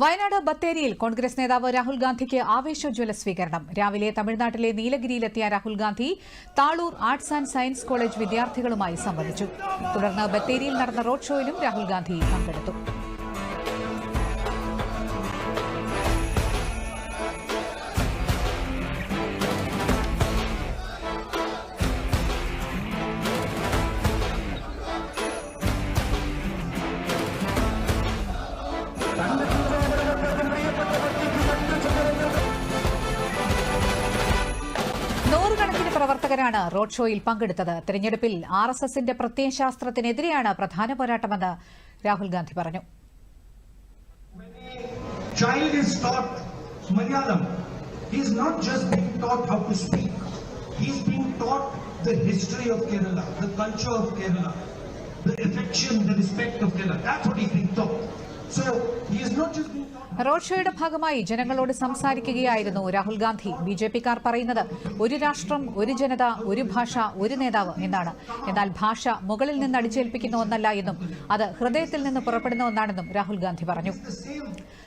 വയനാട് ബത്തേരിയിൽ കോൺഗ്രസ് നേതാവ് രാഹുൽ ഗാന്ധിക്ക് ആവേശോജ്വല സ്വീകരണം. രാവിലെ തമിഴ്നാട്ടിലെ നീലഗിരിയിലെത്തിയ Rahul Gandhi Thalur arts and science college വിദ്യാർത്ഥികളുമായി സംവദിച്ചു. തുടർന്ന് ബത്തേരിയിൽ നടന്ന റോഡ് ഷോയിലും രാഹുൽ ഗാന്ധി പങ്കെടുത്തു. നൂറുകണക്കിന് പ്രവർത്തകരാണ് റോഡ് ഷോയിൽ പങ്കെടുത്തത് തെരഞ്ഞെടുപ്പിൽ ആർ എസ് എസിന്റെ പ്രത്യയശാസ്ത്രത്തിനെതിരെയാണ് പ്രധാന പോരാട്ടമെന്ന് രാഹുൽ ഗാന്ധി പറഞ്ഞു the affection, the respect of Kerala. That's what he's been taught. Road ഷോയുടെ ഭാഗമായി ജനങ്ങളോട് സംസാരിക്കുകയായിരുന്നു രാഹുൽ ഗാന്ധി. ബി ജെ പിക്കാർ പറയുന്നത് ഒരു രാഷ്ട്രം ഒരു ജനത ഒരു ഭാഷ ഒരു നേതാവ് എന്നാണ്. എന്നാൽ ഭാഷ മുകളിൽ നിന്ന് അടിച്ചേൽപ്പിക്കുന്ന ഒന്നല്ല എന്നും അത് ഹൃദയത്തിൽ നിന്ന് പുറപ്പെടുന്ന ഒന്നാണെന്നും രാഹുൽ ഗാന്ധി പറഞ്ഞു.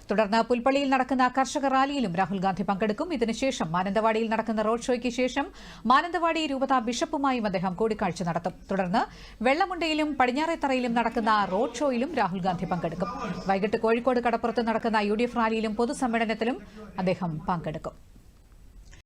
തുടർന്ന് പുൽപ്പള്ളിയിൽ നടക്കുന്ന കർഷക റാലിയിലും രാഹുൽ ഗാന്ധി പങ്കെടുക്കും. ഇതിനുശേഷം മാനന്തവാടിയിൽ നടക്കുന്ന റോഡ് ഷോയ്ക്ക് ശേഷം മാനന്തവാടി രൂപത ബിഷപ്പുമായും അദ്ദേഹം കൂടിക്കാഴ്ച നടത്തും. തുടർന്ന് വെള്ളമുണ്ടയിലും പടിഞ്ഞാറേത്തറയിലും നടക്കുന്ന റോഡ് ഷോയിലും രാഹുൽ ഗാന്ധി പങ്കെടുക്കും. വൈകിട്ട് കോഴിക്കോട് കടപ്പുറത്ത് നടക്കുന്ന യു ഡി എഫ് റാലിയിലും പൊതുസമ്മേളനത്തിലും അദ്ദേഹം പങ്കെടുക്കും